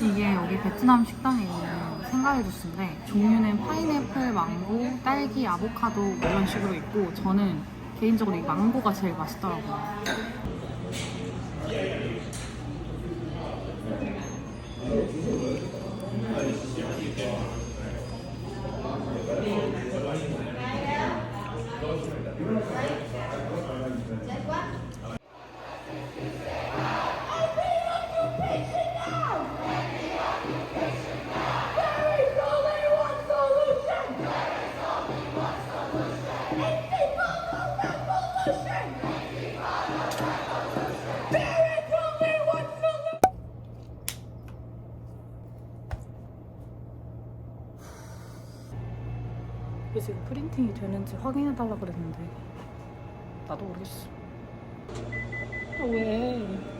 여기 베트남 식당에 있는 생과일 주스인데 종류는 파인애플, 망고, 딸기, 아보카도 뭐 이런 식으로 있고 저는 개인적으로 이 망고가 제일 맛있더라고요. 지금 프린팅이 되는지 확인해 달라 그랬는데 나도 모르겠어. 아, 왜?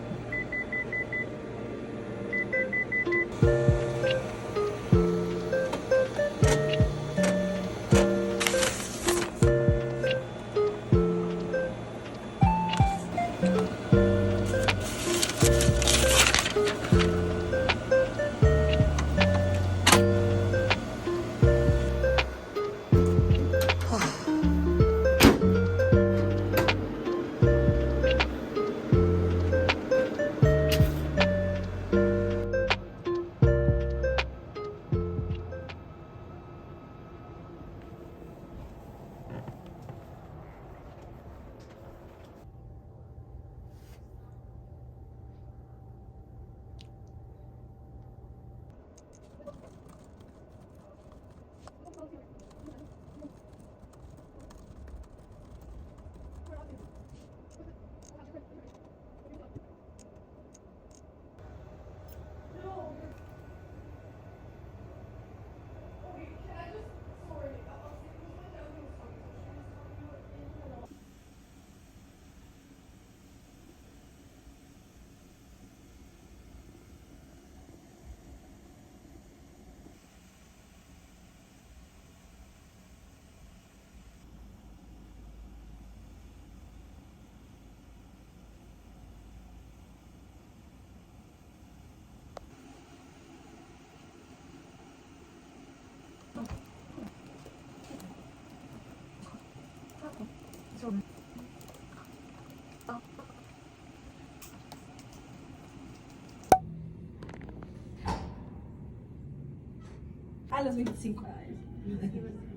A los 25 años.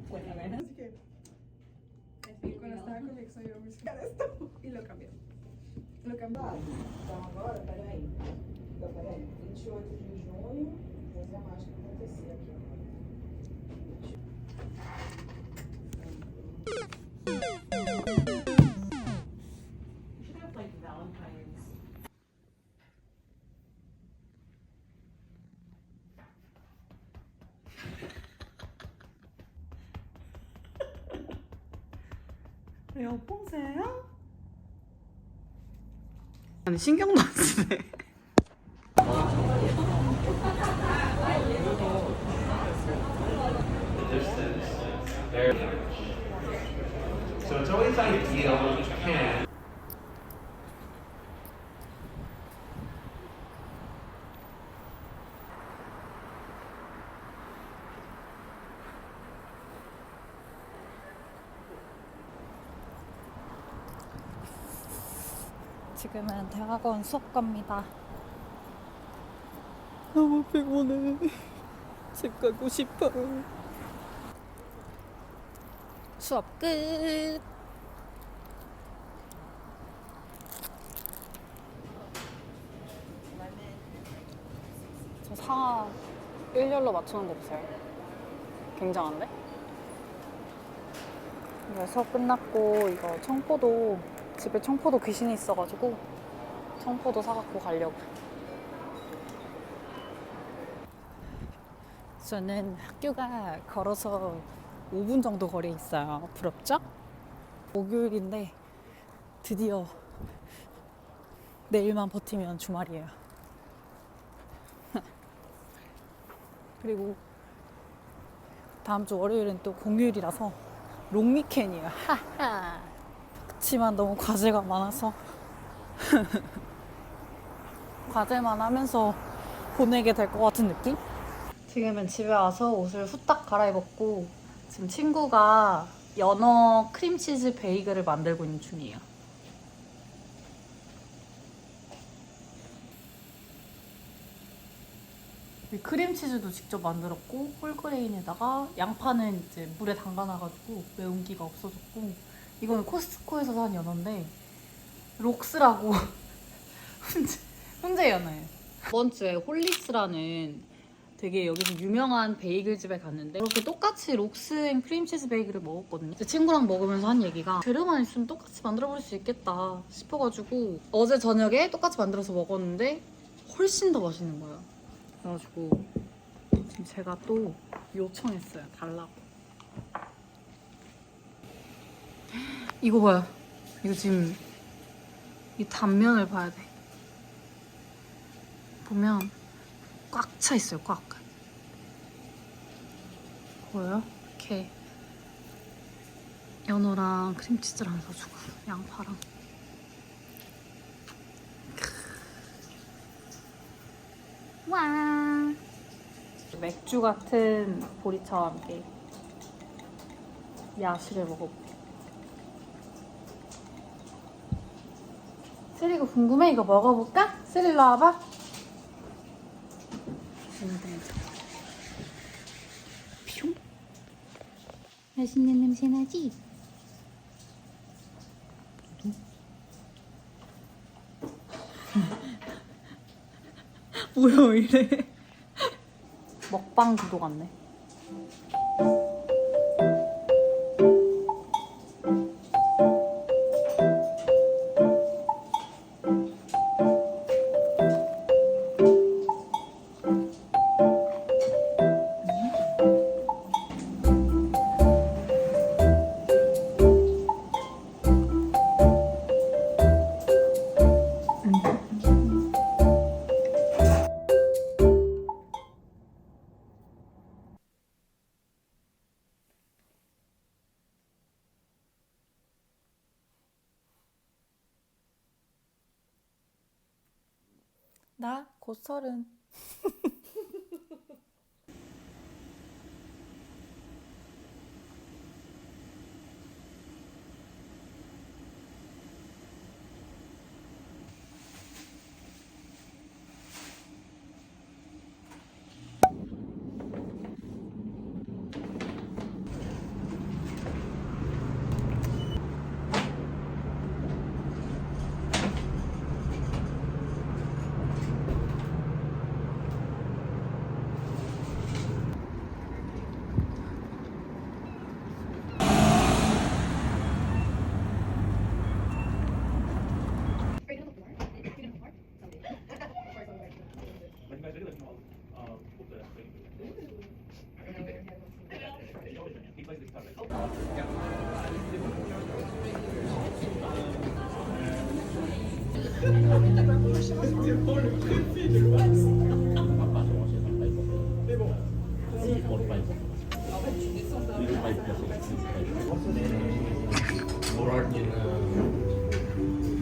Pues la verdad es que cuando estaba con mi ex yo me buscar esto y lo cambié. Lo cambié. Então agora, peraí. Então, peraí. 28 de junho, fazer a mágica acontecer aqui. 여보세요? 아니 신경도 안 쓰네. So it's always ideal 지금은 대학원 수업 갑니다. 너무 피곤해. 집 가고 싶어. 수업 끝. 저 상하 일렬로 맞추는 거 보세요. 굉장한데? 이거 수업 끝났고 이거 청포도 집에 청포도 귀신이 있어가지고 청포도 사갖고 가려고. 저는 학교가 걸어서 5분 정도 거리에 있어요. 부럽죠? 목요일인데 드디어 내일만 버티면 주말이에요. 그리고 다음 주 월요일은 또 공휴일이라서 롱위켄이에요. 하하. 그치만 너무 과제가 많아서 과제만 하면서 보내게 될 것 같은 느낌? 지금은 집에 와서 옷을 후딱 갈아입었고 지금 친구가 연어 크림치즈 베이글을 만들고 있는 중이에요. 이 크림치즈도 직접 만들었고 홀그레인에다가 양파는 이제 물에 담가놔가지고 매운기가 없어졌고 이거는 코스트코에서 산 연어인데 록스라고 훈제, 훈제 연어예요. 이번 주에 홀리스라는 되게 여기서 유명한 베이글 집에 갔는데 이렇게 똑같이 록스 앤 크림치즈 베이글을 먹었거든요. 제 친구랑 먹으면서 한 얘기가 재료만 있으면 똑같이 만들어 볼 수 있겠다 싶어가지고 어제 저녁에 똑같이 만들어서 먹었는데 훨씬 더 맛있는 거예요. 그래가지고 지금 제가 또 요청했어요. 달라고. 이거 봐요. 이거 지금 이 단면을 봐야 돼. 보면 꽉 차 있어요. 꽉. 보여요? 이렇게 연어랑 크림치즈랑 해가지고 양파랑. 와. 맥주 같은 보리차와 함께 야식을 먹어볼게요. 이거 궁금해? 이거 먹어볼까? 세리 일로 와봐. 퓨. 맛있는 냄새 나지? 뭐야 왜 이래? 먹방 구도 같네. 나 곧 서른.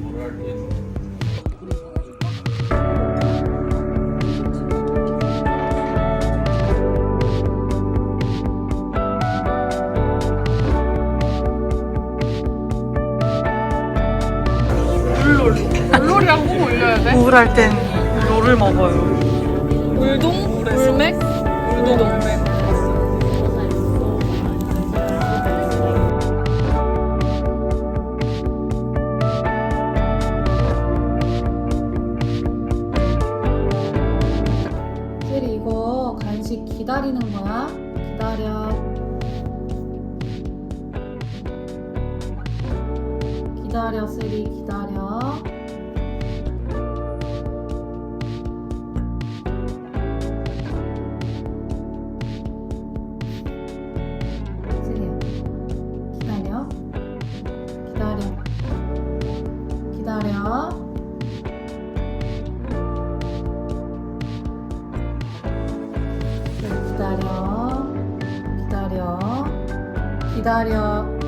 물놀이 꼭 올려야 돼? 우울할 땐 롤을 먹어요. 물동? 물맥? 물동. 이거 간식 기다리는 거야. 기다려. 기다려, 세리 기다려. 기다려. 기다려. 기다려.